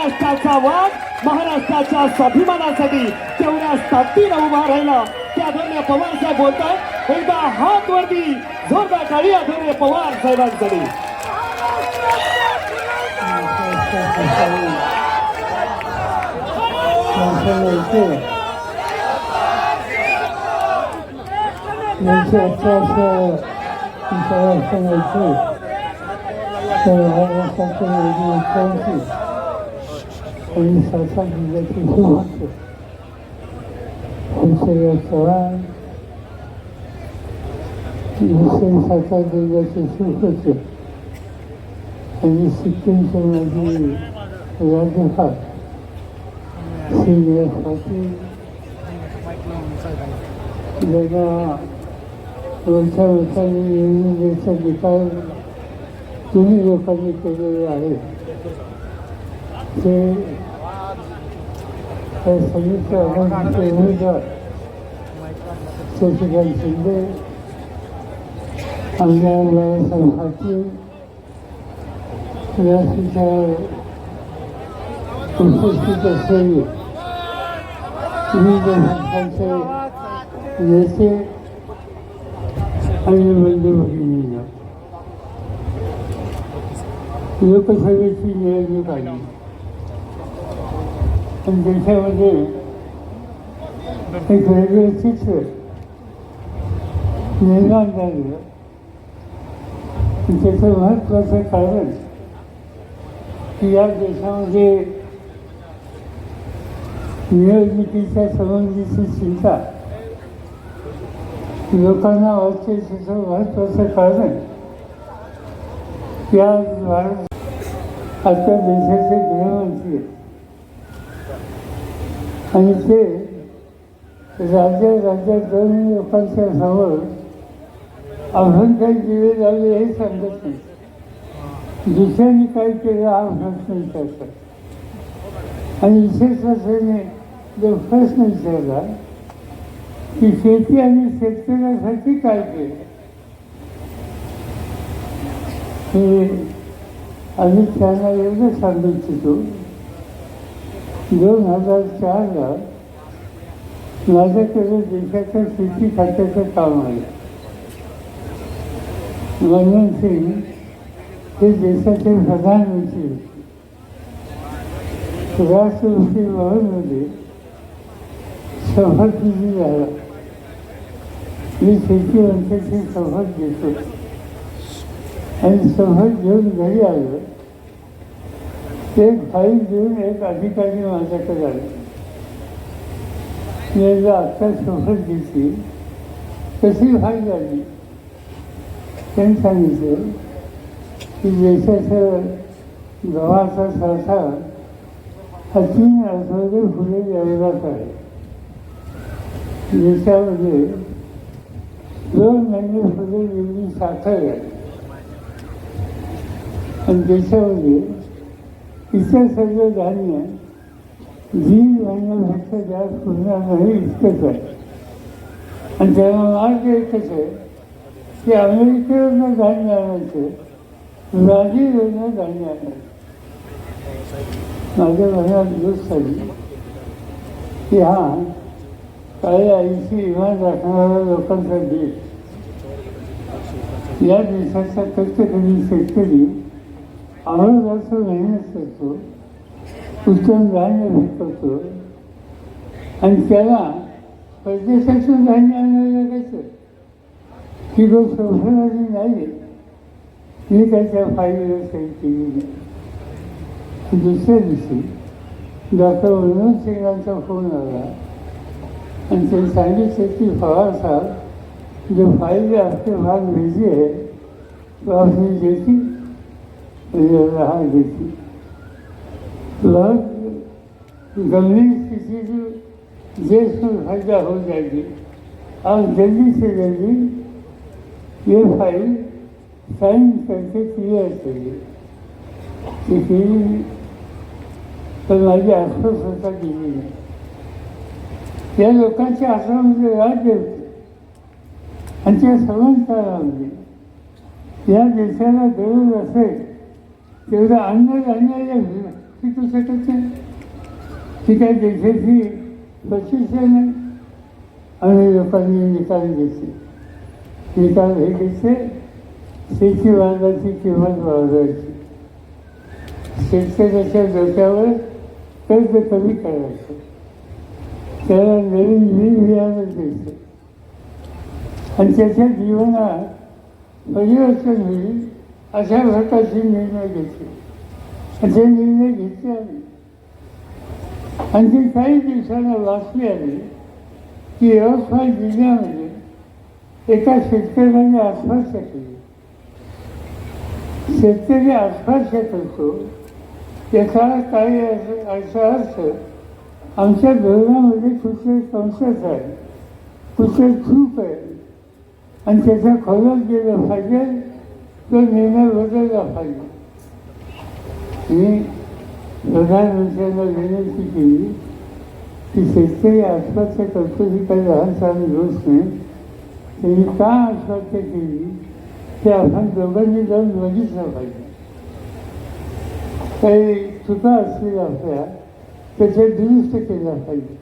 महाराष्ट्राचा वाद महाराष्ट्राच्या स्वाभिमानासाठी तेवढ्याच ताकदीनं उभा राहिला. त्या आदरणीय पवार साहेब बोलतात एकदा हात वरती जोरदार टाळी आदरणीय पवार साहेबांसाठी. यांची अक्षरशः महाराष्ट्राच्या आणि सासा जिल्ह्याचे मुख्यमंत्री विजय चव्हाण दुसरे साता जिल्ह्याचे सुप्रचे आणि सिक्कीमचे माजी राज्यपाल श्री पाटील ज्यांना वरच्या वर्षांनी निवडणुकीचा निकाल तुम्ही लोकांनी केलेले आहे ते त्या संयुक्त आघाडीचे उमेदवार शशिकांत शिंदे आमदार बाळासाहेब पाटील व्यासपीठा उपस्थित असलेले विविध पक्षांचे नेते आणि बंधू भगिनींना लोकसभेची निवडणूक आली पण देशामध्ये एक वेगळं चित्र निर्माण झालं त्याचं महत्त्वाचं कारण की या देशामध्ये निवडणुकीच्या संबंधीची चिंता लोकांना वाटते त्याचं महत्त्वाचं कारण या भारत आता देशाचे गृह आहेत. आणि ते राज्या राज्यात जाऊन लोकांच्या समोर अजून काही दिवे झाले हे सांगत नाही. दुसऱ्यांनी काय केलं हा प्रश्न विचारतात आणि विशेष असल्याने जो प्रश्न विचारला की शेती आणि शेतकऱ्यासाठी काय केलं? हे आम्ही त्यांना एवढं सांगू इच्छितो दोन हजार चारला माझ्याकडे देशाच्या शेती खात्याचं काम आलं. मनमोहन सिंग हे देशाचे प्रधानमंत्री होते. राष्ट्रपती भवनमध्ये शपथविधी झाला मी शेती शपथ घेतो. आणि शपथ घेऊन घरी आलो. एक फाईल देऊन एक अधिकारी माझ्याकडे आले. मी एकदा आत्ता सोबत घेतली कशी फाईल आली? त्यांनी सांगितलं की देशाचं गव्हाचा साठा हा तीन आठवडे पुढे एवढाच आहे देशामध्ये दोन महिने पुढे एवढी साखर आहे. आणि देशामध्ये इतर सर्व धान्य दीड महिन्यापेक्षा जास्त पुन्हा नाही इतकंच आहे आणि त्याला मार्ग एकच आहे की अमेरिकेवरनं धान्य आणायचं ब्राझीलवरनं धान्य आणायचं माझ्या मनात गोष्ट आली की हा काही आईची इमान राखणाऱ्या लोकांचा देश या देशाचा कष्टकरी शेतकरी अहवालाचं मेहनत करतो उत्तम धान्य पिकवतो आणि त्याला परदेशातून धान्य आणायला लागायचं. ही गोष्ट शोभणारी नाही मी त्याच्या फाईलला सही केली नाही. दुसऱ्या दिवशी डॉक्टर मनोहर सिंगांचा फोन आला. आणि ते सांगितलं की पवार साहब जो फायदे आपके भाग भेजी आहे तो आपने देखी गंभीर स्थिति से देश में फायदा हो जाएगी और जल्दी से जल्दी ये फाइल साइन करके क्लियर करिए इसलिए तर माझी अस्वस्थता गेली नाही. या लोकांच्या आश्रमामध्ये म्हणजे राज्य होते. आणि त्या सर्वांच्या या देशाला गरज असेल तेवढं अन्न धान्याला तू शकत नाही ती काय देशाची प्रशिक्षण नाही आणि लोकांनी निकाल घेतले निकाल हे घेतले शेती मालाची किंमत वाढवायची. शेतकऱ्याच्या डोक्यावर कर्ज कमी करायचं. त्याला नवीन बी बियाणं द्यायचं. आणि त्याच्या जीवनात परिवर्तन होईल. अशा प्रकारचे निर्णय घेतले. ते निर्णय घेतले आम्ही. आणि ते काही दिवसांना वाचले आले की यवतमाळ जिल्ह्यामध्ये एका शेतकऱ्याने आत्महत्या केली शेतकरी आत्महत्या करतो याचा काही असं- असा अर्थ आमच्या धोरणामध्ये कुठले कमसत आहे कुठले चूक आहे आणि त्याचा खोलत गेलं पाहिजे तो निर्णय बदलला पाहिजे. मी प्रधानमंत्र्यांना विनंती केली की शेतकरी आत्महत्या करतो ही काही लहान सहान गोष्ट नाही. त्यांनी का आत्महत्या केली? ते आपण दोघांनी जाऊन बघितलं पाहिजे. काही चुका असतील आपल्या त्याच्या दुरुस्त केला पाहिजे.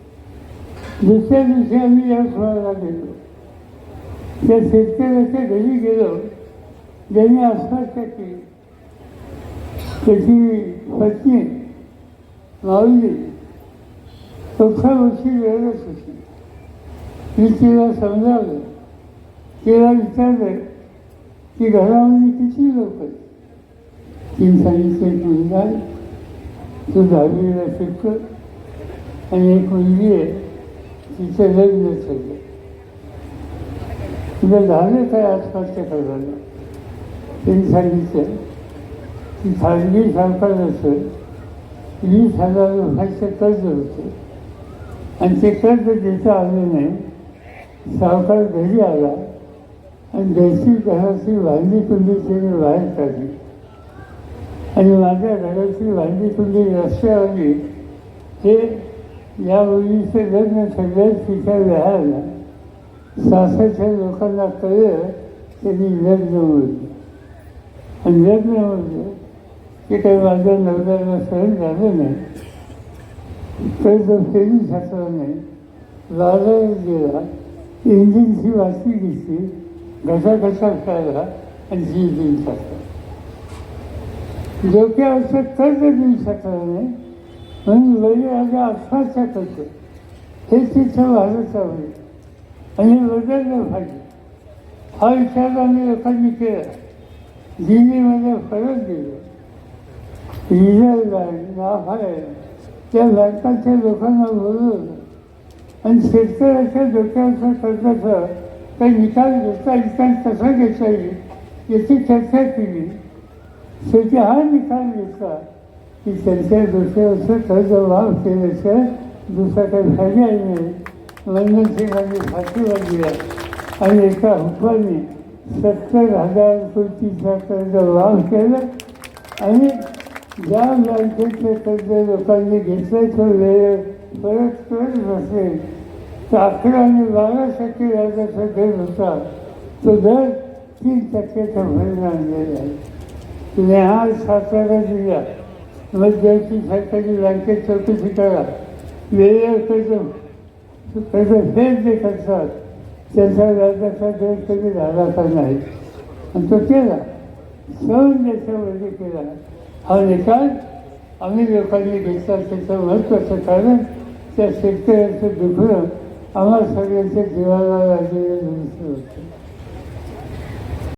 दुसऱ्या दिवशी आम्ही या फळाला गेलो. त्या शेतकऱ्याच्या घरी गेलो. ज्यांनी आत्महत्या केली त्याची पत्नी माऊली चौथ्या वर्षी वेळच होती. मी तिला समजावलं. तिला विचारलं की घरामध्ये किती लोक आहेत? तीन सांगितलं एक मुलगा आहे, तो दहावीला शिकतो आणि एक मुलगी आहे तिचं लग्न चाललं तुला झालं काय आत्महत्या करायला त्यांनी सांगितलं की खाजगी सावकार असेल वीस हजार रुपयाचं कर्ज होतं आणि ते कर्ज देता आलं नाही सावकार घरी आला आणि देशी घराची वांगी कुंडी त्याने बाहेर काढली आणि माझ्या घराची वांगी कुंडी रस्त्यावरली हे या मुलीचं लग्न सगळ्यात तिच्या वेळाला सासरच्या लोकांना कळलं त्यांनी लग्न मोडलं आणि लग्न मोडलं की काही माझ्या नवऱ्याला सहन झालं नाही. तर तो फेरी शकलं नाही. बाजारात गेला इंजिनची वाचली घेतली घसा घसा खायला आणि जी देऊन टाकला डोक्यावरचं कर्ज देऊ शकलं नाही. म्हणून वडील आता आत्महत्या करतो हे तिथं भारतावर आणि हे भाजी हा विचार आम्ही लोकांनी केला. दिल्लीमध्ये फरक गेलो रिझर्व बँक त्या बँकांच्या लोकांना बोलवलं. आणि शेतकऱ्याच्या डोक्यावरच्या कर्जाचा काही निकाल घेता निकाल कसा घेता येईल याची चर्चा केली. शेवटी हा निकाल घेतला की त्यांच्या डोक्यावरचं कर्ज वाढ केल्याशिवाय दुसरा काही फायदा नाही. मनमोहन सिंगांनी फाशी दिला आणि एका हुकमाने सत्तर हजार कोटीचा कर्ज वाढ केलं. आणि ज्या बँकेचे कर्ज लोकांनी घेतलं तो परत करत नसेल तर अकरा आणि बारा टक्के व्याजाचा दर होता तो दर तीन टक्क्याचा भरून आणलेला आहे तुम्ही हा सातारा जिल्हा मध्यवर्ती सरकारी बँकेत चौकशी करा. वेळेवर कर्ज कर्ज फेड जे करतात त्यांचा व्याजाचा दर कधी झाला का नाही. आणि तो केला. सहज देशामध्ये केला. हा निकाल आम्ही लोकांनी घेतला. त्याचं महत्त्वाचं कारण त्या शेतकऱ्यांचं दुखणं आम्हा सगळ्यांच्या जीवाला लागलेलं